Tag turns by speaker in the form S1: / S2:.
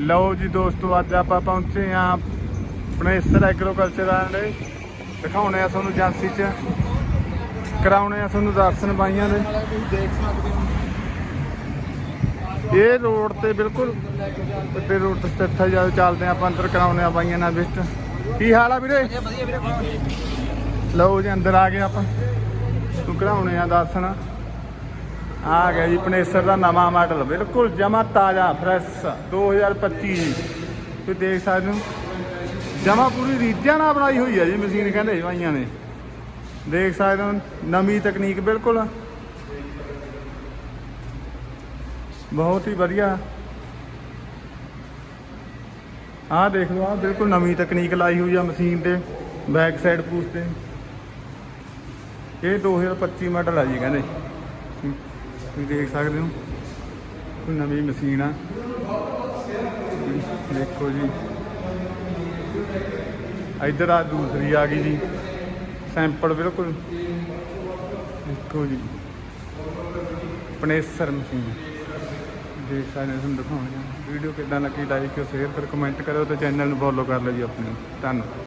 S1: ਲਓ ਜੀ ਦੋਸਤੋ, ਅੱਜ ਆਪਾਂ ਪਹੁੰਚੇ ਆ ਆਪਣੇ ਇਸਰ ਐਗਰੀਕਲਚਰ ਵਾਲੇ ਦਿਖਾਉਣੇ ਆ ਤੁਹਾਨੂੰ ਏਜੰਸੀ 'ਚ। ਕਰਾਉਣੇ ਆ ਤੁਹਾਨੂੰ ਦਰਸ਼ਨ ਬਾਈਆਂ ਦੇ। ਇਹ ਰੋਡ ਤੇ ਬਿਲਕੁਲ ਵੱਡੇ ਰੋਡ ਤੇ ਸਥਿਤ ਹੈ। ਜਦੋਂ ਚੱਲਦੇ ਆ ਆਪਾਂ ਅੰਦਰ, ਕਰਾਉਣੇ ਆ ਬਾਈਆਂ ਨਾਲ ਵਿਜ਼ਿਟ। ਕੀ ਹਾਲ ਆ ਵੀਰੇ? ਲਓ ਜੀ, ਅੰਦਰ ਆ ਗਏ ਆਪਾਂ। ਤੂੰ ਕਰਾਉਣੇ ਆ ਦਰਸ਼ਨ। ਆ ਗਿਆ ਜੀ ਪਨੇਸਰ ਦਾ ਨਵਾਂ ਮਾਡਲ, ਬਿਲਕੁਲ ਜਮਾ ਤਾਜ਼ਾ ਫਰੈਸ਼ 2025 ਜੀ ਤੁਸੀਂ ਦੇਖ ਸਕਦੇ ਹੋ। ਜਮਾ ਪੂਰੀ ਰੀਝਾਂ ਨਾਲ ਬਣਾਈ ਹੋਈ ਹੈ ਜੀ ਮਸ਼ੀਨ, ਕਹਿੰਦੇ ਜਵਾਈਆਂ ਨੇ। ਦੇਖ ਸਕਦੇ ਹੋ, ਨਵੀਂ ਤਕਨੀਕ, ਬਿਲਕੁਲ। ਬਹੁਤ ਹੀ ਵਧੀਆ। ਆਹ ਦੇਖ ਲਓ ਆਹ ਬਿਲਕੁਲ ਨਵੀਂ ਤਕਨੀਕ ਲਾਈ ਹੋਈ ਆ ਮਸ਼ੀਨ ਤੇ ਬੈਕ ਸਾਈਡ ਪੂਸ ਤੇ। ਇਹ 2025 ਮਾਡਲ ਆ ਜੀ, ਕਹਿੰਦੇ। ਤੁਸੀਂ ਦੇਖ ਸਕਦੇ ਹੋ। ਕੋਈ ਨਵੀਂ ਮਸ਼ੀਨ ਆ। ਦੇਖੋ ਜੀ। ਇੱਧਰ ਆ ਦੂਸਰੀ ਆ ਗਈ ਜੀ। ਸੈਂਪਲ ਬਿਲਕੁਲ। ਦੇਖੋ ਜੀ। ਪਨੇਸਰ ਮਸ਼ੀਨ। ਦੇਖ ਸਕਦੇ ਤੁਹਾਨੂੰ ਦਿਖਾਉਣਾ ਵੀਡੀਓ ਕਿੱਦਾਂ ਲੱਗੀ ਲਾਈਕ ਕਰੋ ਸ਼ੇਅਰ ਕਰੋ ਕਮੈਂਟ ਕਰੋ ਤੇ ਚੈਨਲ ਨੂੰ ਫੋਲੋ ਕਰ ਲਓ ਜੀ ਆਪਣੇ। ਧੰਨਵਾਦ।